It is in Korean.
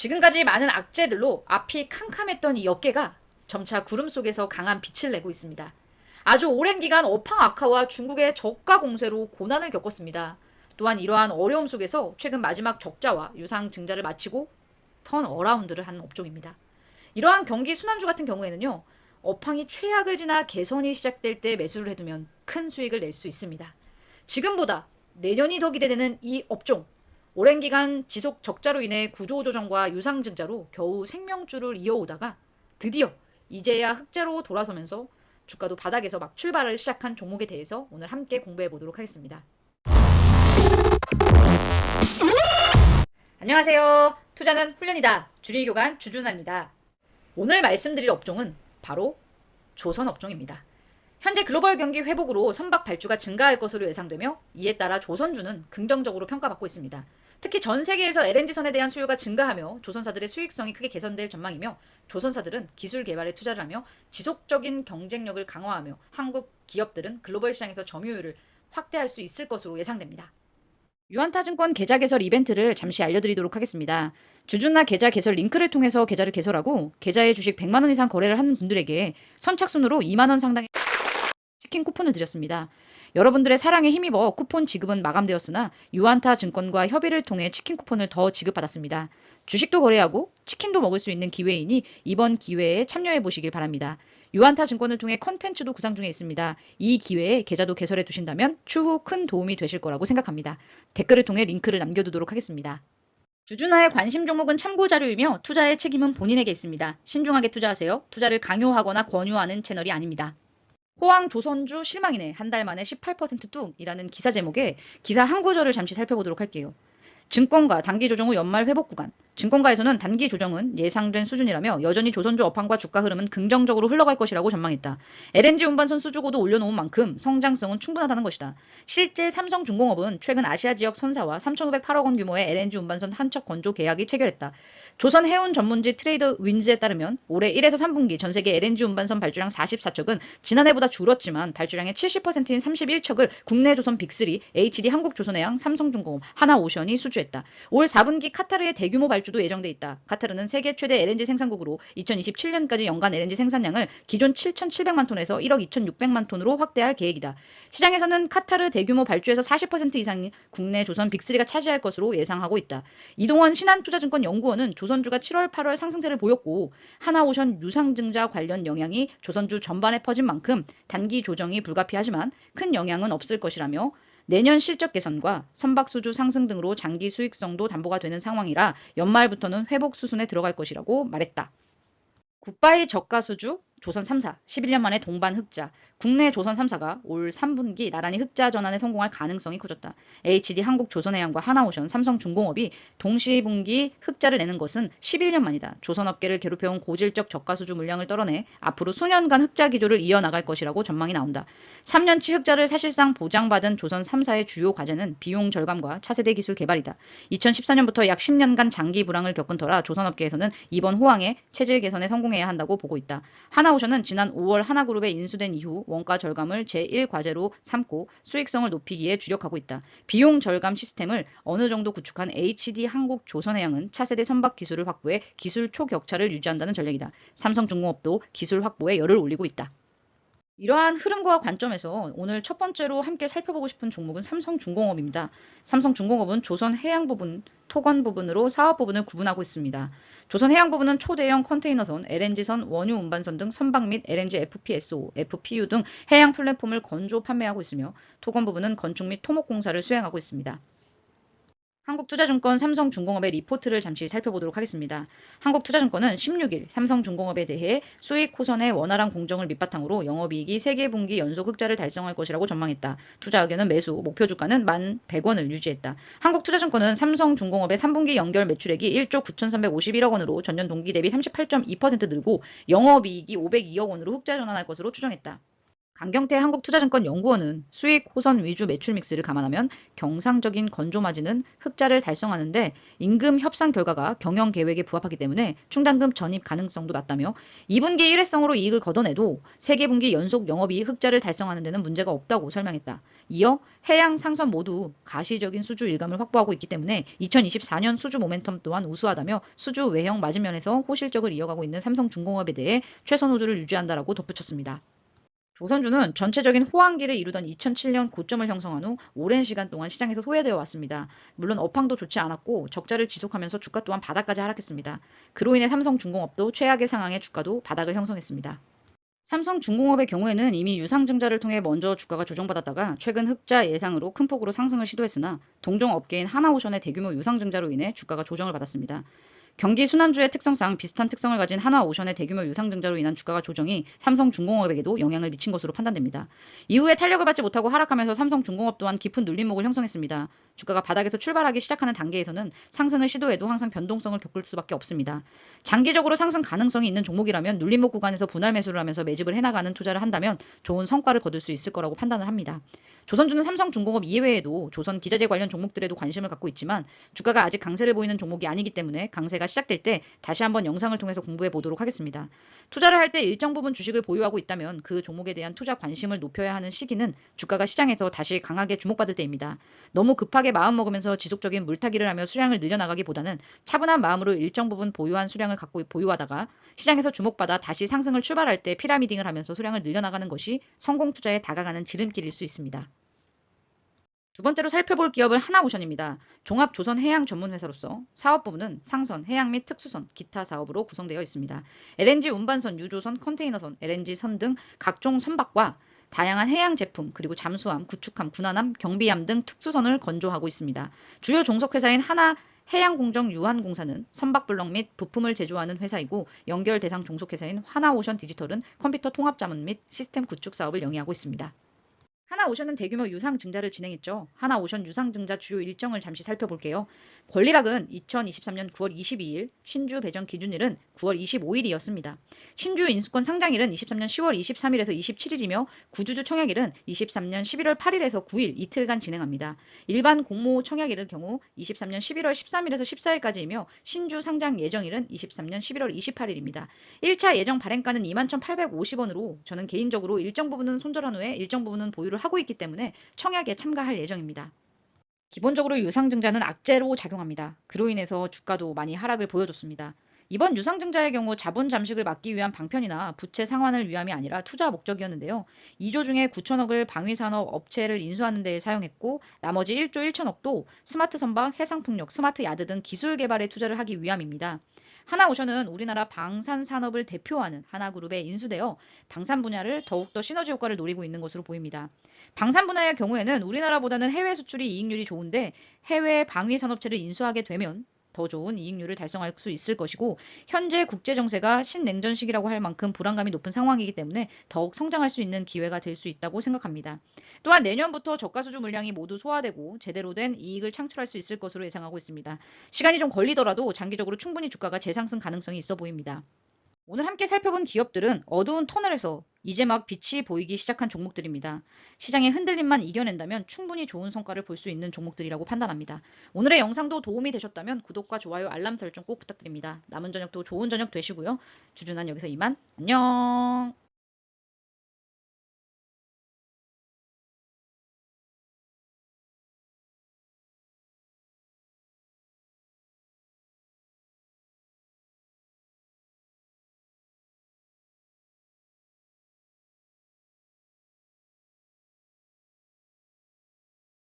지금까지 많은 악재들로 앞이 캄캄했던 이 업계가 점차 구름 속에서 강한 빛을 내고 있습니다. 아주 오랜 기간 업황 악화와 중국의 저가 공세로 고난을 겪었습니다. 또한 이러한 어려움 속에서 최근 마지막 적자와 유상 증자를 마치고 턴 어라운드를 하는 업종입니다. 이러한 경기 순환주 같은 경우에는요. 업황이 최악을 지나 개선이 시작될 때 매수를 해두면 큰 수익을 낼 수 있습니다. 지금보다 내년이 더 기대되는 이 업종. 오랜 기간 지속 적자로 인해 구조조정과 유상증자로 겨우 생명줄을 이어오다가 드디어 이제야 흑자로 돌아서면서 주가도 바닥에서 막 출발을 시작한 종목에 대해서 오늘 함께 공부해 보도록 하겠습니다. 안녕하세요. 투자는 훈련이다. 주리교관 주준아입니다. 오늘 말씀드릴 업종은 바로 조선 업종입니다. 현재 글로벌 경기 회복으로 선박 발주가 증가할 것으로 예상되며 이에 따라 조선주는 긍정적으로 평가받고 있습니다. 특히 전 세계에서 LNG선에 대한 수요가 증가하며 조선사들의 수익성이 크게 개선될 전망이며 조선사들은 기술 개발에 투자를 하며 지속적인 경쟁력을 강화하며 한국 기업들은 글로벌 시장에서 점유율을 확대할 수 있을 것으로 예상됩니다. 유한타증권 계좌 개설 이벤트를 잠시 알려드리도록 하겠습니다. 주주나 계좌 개설 링크를 통해서 계좌를 개설하고 계좌에 주식 100만 원 이상 거래를 하는 분들에게 선착순으로 2만 원 상당의 치킨 쿠폰을 드렸습니다. 여러분들의 사랑에 힘입어 쿠폰 지급은 마감되었으나 유한타 증권과 협의를 통해 치킨 쿠폰을 더 지급받았습니다. 주식도 거래하고 치킨도 먹을 수 있는 기회이니 이번 기회에 참여해 보시길 바랍니다. 유한타 증권을 통해 컨텐츠도 구상 중에 있습니다. 이 기회에 계좌도 개설해 두신다면 추후 큰 도움이 되실 거라고 생각합니다. 댓글을 통해 링크를 남겨두도록 하겠습니다. 주주나의 관심 종목은 참고 자료이며 투자의 책임은 본인에게 있습니다. 신중하게 투자하세요. 투자를 강요하거나 권유하는 채널이 아닙니다. 호황 조선주 실망이네. 한 달 만에 18% 뚝이라는 기사 제목에 기사 한 구절을 잠시 살펴보도록 할게요. 증권가 단기 조정 후 연말 회복 구간. 증권가에서는 단기 조정은 예상된 수준이라며 여전히 조선주 업황과 주가 흐름은 긍정적으로 흘러갈 것이라고 전망했다. LNG 운반선 수주고도 올려놓은 만큼 성장성은 충분하다는 것이다. 실제 삼성중공업은 최근 아시아 지역 선사와 3,508억 원 규모의 LNG 운반선 한척 건조 계약이 체결했다. 조선 해운 전문지 트레이더 윈즈에 따르면 올해 1에서 3분기 전 세계 LNG 운반선 발주량 44척은 지난해보다 줄었지만 발주량의 70%인 31척을 국내 조선 빅3, HD 한국조선해양, 삼성중공업, 하나오션이 수주했다. 올 4분기 카타르의 대규모 발주 도 예정돼 있다. 카타르는 세계 최대 LNG 생산국으로 2027년까지 연간 LNG 생산량을 기존 7,700만 톤에서 1억 2,600만 톤으로 확대할 계획이다. 시장에서는 카타르 대규모 발주에서 40% 이상이 국내 조선 빅3가 차지할 것으로 예상하고 있다. 이동원 신한투자증권 연구원은 조선주가 7월, 8월 상승세를 보였고 하나오션 유상증자 관련 영향이 조선주 전반에 퍼진 만큼 단기 조정이 불가피하지만 큰 영향은 없을 것이라며 내년 실적 개선과 선박 수주 상승 등으로 장기 수익성도 담보가 되는 상황이라 연말부터는 회복 수순에 들어갈 것이라고 말했다. 굿바이 저가 수주 조선 3사 11년 만에 동반 흑자. 국내 조선 3사가 올 3분기 나란히 흑자 전환에 성공할 가능성이 커졌다. HD 한국조선해양과 하나오션, 삼성중공업이 동시분기 흑자를 내는 것은 11년 만이다. 조선업계를 괴롭혀온 고질적 저가 수주 물량을 떨어내 앞으로 수년간 흑자 기조를 이어나갈 것이라고 전망이 나온다. 3년치 흑자를 사실상 보장받은 조선 3사의 주요 과제는 비용 절감과 차세대 기술 개발이다. 2014년부터 약 10년간 장기 불황을 겪은 터라 조선업계에서는 이번 호황에 체질 개선에 성공해야 한다고 보고 있다. 하나오션은 지난 5월 하나그룹에 인수된 이후 원가 절감을 제1과제로 삼고 수익성을 높이기에 주력하고 있다. 비용 절감 시스템을 어느 정도 구축한 HD 한국 조선해양은 차세대 선박 기술을 확보해 기술 초격차를 유지한다는 전략이다. 삼성중공업도 기술 확보에 열을 올리고 있다. 이러한 흐름과 관점에서 오늘 첫 번째로 함께 살펴보고 싶은 종목은 삼성중공업입니다. 삼성중공업은 조선 해양 부분, 토건 부분으로 사업 부분을 구분하고 있습니다. 조선 해양 부분은 초대형 컨테이너선, LNG선, 원유 운반선 등 선박 및 LNG FPSO, FPU 등 해양 플랫폼을 건조 판매하고 있으며 토건 부분은 건축 및 토목 공사를 수행하고 있습니다. 한국투자증권 삼성중공업의 리포트를 잠시 살펴보도록 하겠습니다. 한국투자증권은 16일 삼성중공업에 대해 수익 호선의 원활한 공정을 밑바탕으로 영업이익이 3개 분기 연속 흑자를 달성할 것이라고 전망했다. 투자 의견은 매수, 목표 주가는 1,100원을 유지했다. 한국투자증권은 삼성중공업의 3분기 연결 매출액이 1조 9,351억 원으로 전년 동기 대비 38.2% 늘고 영업이익이 502억 원으로 흑자 전환할 것으로 추정했다. 강경태 한국투자증권 연구원은 수익 호선 위주 매출 믹스를 감안하면 경상적인 건조 마진은 흑자를 달성하는데 임금 협상 결과가 경영 계획에 부합하기 때문에 충당금 전입 가능성도 낮다며 2분기 일회성으로 이익을 걷어내도 세개 분기 연속 영업이익 흑자를 달성하는 데는 문제가 없다고 설명했다. 이어 해양 상선 모두 가시적인 수주 일감을 확보하고 있기 때문에 2024년 수주 모멘텀 또한 우수하다며 수주 외형 맞은면에서 호실적을 이어가고 있는 삼성중공업에 대해 최선 호주를 유지한다라고 덧붙였습니다. 조선주는 전체적인 호황기를 이루던 2007년 고점을 형성한 후 오랜 시간 동안 시장에서 소외되어 왔습니다. 물론 업황도 좋지 않았고 적자를 지속하면서 주가 또한 바닥까지 하락했습니다. 그로 인해 삼성중공업도 최악의 상황에 주가도 바닥을 형성했습니다. 삼성중공업의 경우에는 이미 유상증자를 통해 먼저 주가가 조정받았다가 최근 흑자 예상으로 큰 폭으로 상승을 시도했으나 동종 업계인 하나오션의 대규모 유상증자로 인해 주가가 조정을 받았습니다. 경기 순환주의 특성상 비슷한 특성을 가진 하나 오션의 대규모 유상증자로 인한 주가가 조정이 삼성중공업에게도 영향을 미친 것으로 판단됩니다. 이후에 탄력을 받지 못하고 하락하면서 삼성중공업 또한 깊은 눌림목을 형성했습니다. 주가가 바닥에서 출발하기 시작하는 단계에서는 상승을 시도해도 항상 변동성을 겪을 수밖에 없습니다. 장기적으로 상승 가능성이 있는 종목이라면 눌림목 구간에서 분할 매수를 하면서 매집을 해나가는 투자를 한다면 좋은 성과를 거둘 수 있을 거라고 판단을 합니다. 조선주는 삼성중공업 이외에도 조선 기자재 관련 종목들에도 관심을 갖고 있지만 주가가 아직 강세를 보이는 종목이 아니기 때문에 강세가 시작될 때 다시 한번 영상을 통해서 공부해 보도록 하겠습니다. 투자를 할 때 일정 부분 주식을 보유하고 있다면 그 종목에 대한 투자 관심을 높여야 하는 시기는 주가가 시장에서 다시 강하게 주목받을 때입니다. 너무 급하게 마음 먹으면서 지속적인 물타기를 하며 수량을 늘려나가기보다는 차분한 마음으로 일정 부분 보유한 수량을 갖고 보유하다가 시장에서 주목받아 다시 상승을 출발할 때 피라미딩을 하면서 수량을 늘려나가는 것이 성공 투자에 다가가는 지름길일 수 있습니다. 두 번째로 살펴볼 기업은 하나오션입니다. 종합조선해양 전문회사로서 사업 부분은 상선, 해양 및 특수선, 기타 사업으로 구성되어 있습니다. LNG 운반선, 유조선, 컨테이너선, LNG 선 등 각종 선박과 다양한 해양 제품, 그리고 잠수함, 구축함, 군함함, 경비함 등 특수선을 건조하고 있습니다. 주요 종속회사인 하나 해양공정 유한공사는 선박블럭 및 부품을 제조하는 회사이고 연결 대상 종속회사인 하나오션 디지털은 컴퓨터 통합 자문 및 시스템 구축 사업을 영위하고 있습니다. 하나오션은 대규모 유상 증자를 진행했죠. 하나오션 유상 증자 주요 일정을 잠시 살펴볼게요. 권리락은 2023년 9월 22일, 신주 배정 기준일은 9월 25일이었습니다. 신주 인수권 상장일은 23년 10월 23일에서 27일이며 구주주 청약일은 23년 11월 8일에서 9일 이틀간 진행합니다. 일반 공모 청약일의 경우 23년 11월 13일에서 14일까지이며 신주 상장 예정일은 23년 11월 28일입니다. 1차 예정 발행가는 21,850원으로 저는 개인적으로 일정 부분은 손절한 후에 일정 부분은 보유를 하고 있기 때문에 청약에 참가할 예정입니다. 기본적으로 유상증자는 악재로 작용합니다. 그로 인해서 주가도 많이 하락을 보여줬습니다. 이번 유상증자의 경우 자본 잠식을 막기 위한 방편이나 부채 상환을 위함이 아니라 투자 목적이었는데요. 2조 중에 9천억을 방위산업 업체를 인수하는 데 사용했고 나머지 1조 1천억도 스마트 선박, 해상풍력, 스마트 야드 등 기술 개발에 투자를 하기 위함입니다. 하나오션은 우리나라 방산 산업을 대표하는 하나그룹에 인수되어 방산 분야를 더욱더 시너지 효과를 노리고 있는 것으로 보입니다. 방산 분야의 경우에는 우리나라보다는 해외 수출이 이익률이 좋은데 해외 방위 산업체를 인수하게 되면 더 좋은 이익률을 달성할 수 있을 것이고 현재 국제 정세가 신냉전식이라고 할 만큼 불안감이 높은 상황이기 때문에 더욱 성장할 수 있는 기회가 될 수 있다고 생각합니다. 또한 내년부터 저가 수주 물량이 모두 소화되고 제대로 된 이익을 창출할 수 있을 것으로 예상하고 있습니다. 시간이 좀 걸리더라도 장기적으로 충분히 주가가 재상승 가능성이 있어 보입니다. 오늘 함께 살펴본 기업들은 어두운 터널에서 이제 막 빛이 보이기 시작한 종목들입니다. 시장의 흔들림만 이겨낸다면 충분히 좋은 성과를 볼 수 있는 종목들이라고 판단합니다. 오늘의 영상도 도움이 되셨다면 구독과 좋아요, 알람 설정 꼭 부탁드립니다. 남은 저녁도 좋은 저녁 되시고요. 주준한 여기서 이만 안녕.